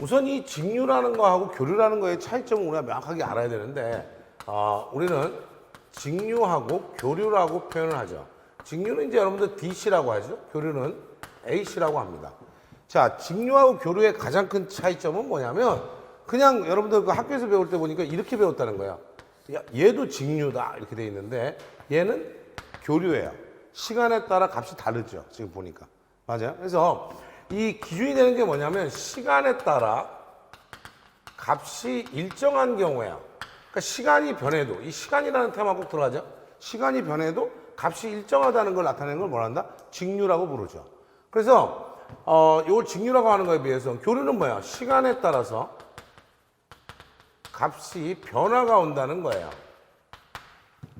우선 이 직류라는 거하고 교류라는 거의 차이점을 우리가 명확하게 알아야 되는데 어, 우리는 직류하고 교류라고 표현을 하죠. 직류는 이제 여러분들 DC라고 하죠. 교류는 AC라고 합니다. 자, 직류하고 교류의 가장 큰 차이점은 뭐냐면 그냥 여러분들 그 학교에서 배울 때 보니까 이렇게 배웠다는 거예요. 야, 얘도 직류다 이렇게 돼 있는데 얘는 교류예요. 시간에 따라 값이 다르죠. 지금 보니까. 맞아요. 그래서 이 기준이 되는 게 뭐냐면 시간에 따라 값이 일정한 경우에요. 그러니까 시간이 변해도 이 시간이라는 테마 꼭 들어가죠. 시간이 변해도 값이 일정하다는 걸 나타내는 걸 뭐란다? 직류라고 부르죠. 그래서 어, 이걸 직류라고 하는 거에 비해서 교류는 뭐야? 시간에 따라서 값이 변화가 온다는 거예요.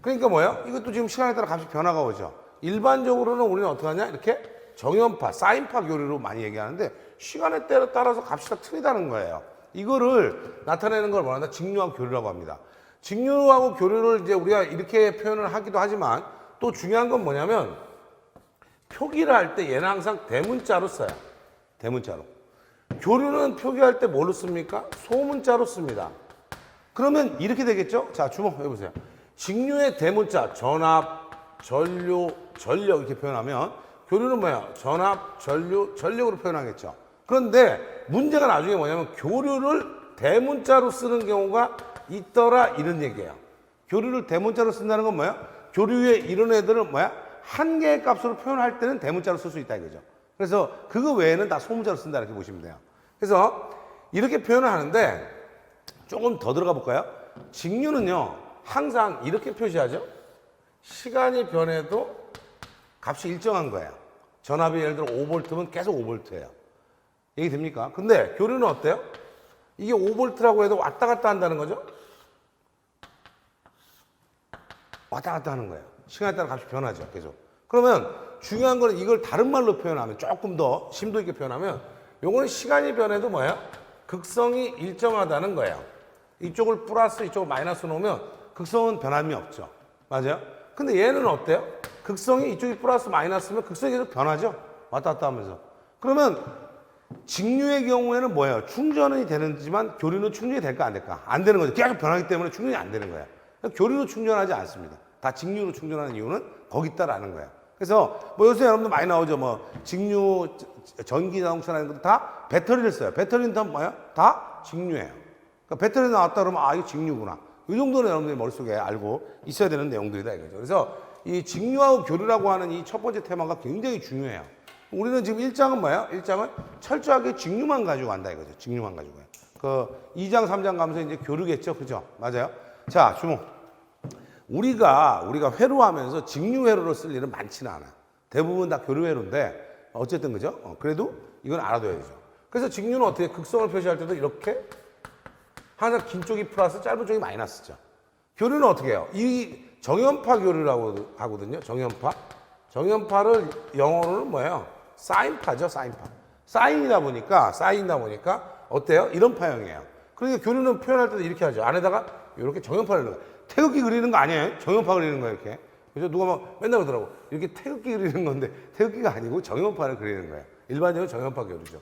그러니까 뭐예요? 이것도 지금 시간에 따라 값이 변화가 오죠. 일반적으로는 우리는 어떻게 하냐? 이렇게 정연파, 사인파 교류로 많이 얘기하는데 시간에 따라- 따라서 값이 다 틀리다는 거예요. 이거를 나타내는 걸 뭐란다? 직류하고 교류라고 합니다. 직류하고 교류를 이제 우리가 이렇게 표현을 하기도 하지만 또 중요한 건 뭐냐면 표기를 할 때 얘는 항상 대문자로 써요. 대문자로. 교류는 표기할 때 뭘로 씁니까? 소문자로 씁니다. 그러면 이렇게 되겠죠? 자, 주목해 보세요. 직류의 대문자, 전압, 전류, 전력 이렇게 표현하면 교류는 뭐야? 전압, 전류, 전력으로 표현하겠죠. 그런데 문제가 나중에 뭐냐면 교류를 대문자로 쓰는 경우가 있더라 이런 얘기예요. 교류를 대문자로 쓴다는 건 뭐야? 교류의 이런 애들은 뭐야? 한 개의 값으로 표현할 때는 대문자로 쓸 수 있다 이거죠. 그래서 그거 외에는 다 소문자로 쓴다 이렇게 보시면 돼요. 그래서 이렇게 표현을 하는데 조금 더 들어가 볼까요? 직류는요, 항상 이렇게 표시하죠. 시간이 변해도 값이 일정한 거예요. 전압이 예를 들어 5V면 계속 5V예요. 얘기 됩니까? 근데 교류는 어때요? 이게 5V라고 해도 왔다 갔다 한다는 거죠? 왔다 갔다 하는 거예요. 시간에 따라 값이 변하죠, 계속. 그러면 중요한 거는 이걸 다른 말로 표현하면 조금 더 심도 있게 표현하면 요거는 시간이 변해도 뭐예요? 극성이 일정하다는 거예요. 이쪽을 플러스 이쪽을 마이너스 놓으면 극성은 변함이 없죠. 맞아요? 근데 얘는 어때요? 극성이 이쪽이 플러스 마이너스면 극성이 계속 변하죠. 왔다 갔다 하면서. 그러면 직류의 경우에는 뭐예요? 충전이 되는지만 교류는 충전이 될까 안 될까? 안 되는 거죠. 계속 변하기 때문에 충전이 안 되는 거예요. 교류는 충전하지 않습니다. 다 직류로 충전하는 이유는 거기 있다라는 거예요. 그래서 뭐 요새 여러분들 많이 나오죠. 뭐 직류 전기 자동차라는 것도 다 배터리를 써요. 배터리는 다 뭐야? 다 직류예요. 그러니까 배터리 나왔다 그러면 아 이거 직류구나. 이 정도는 여러분들이 머릿속에 알고 있어야 되는 내용들이다 이거죠. 그래서 이 직류하고 교류라고 하는 이 첫 번째 테마가 굉장히 중요해요. 우리는 지금 1장은 뭐야? 1장은 철저하게 직류만 가지고 간다 이거죠. 직류만 가지고요. 그 2장, 3장 가면서 이제 교류겠죠. 그죠? 맞아요? 자, 주목. 우리가 우리가 회로 하면서 직류 회로를 쓸 일은 많지는 않아. 대부분 다 교류 회로인데 어쨌든 그죠? 어, 그래도 이건 알아둬야죠. 그래서 직류는 어떻게 극성을 표시할 때도 이렇게 항상 긴 쪽이 플러스 짧은 쪽이 마이너스죠. 교류는 어떻게 해요? 이 정연파 교류라고 하거든요. 정연파. 정연파를 영어로는 뭐예요? 사인파죠, 사인파. 사인이다 보니까 사인이다 보니까 어때요? 이런 파형이에요. 그러니까 교류는 표현할 때도 이렇게 하죠. 안에다가 이렇게 정연파를 넣어요. 태극기 그리는 거 아니에요? 정연파 그리는 거예요, 이렇게. 그래서 누가 막 맨날 그러더라고. 이렇게 태극기 그리는 건데 태극기가 아니고 정연파를 그리는 거예요. 일반적으로 정연파 교류죠.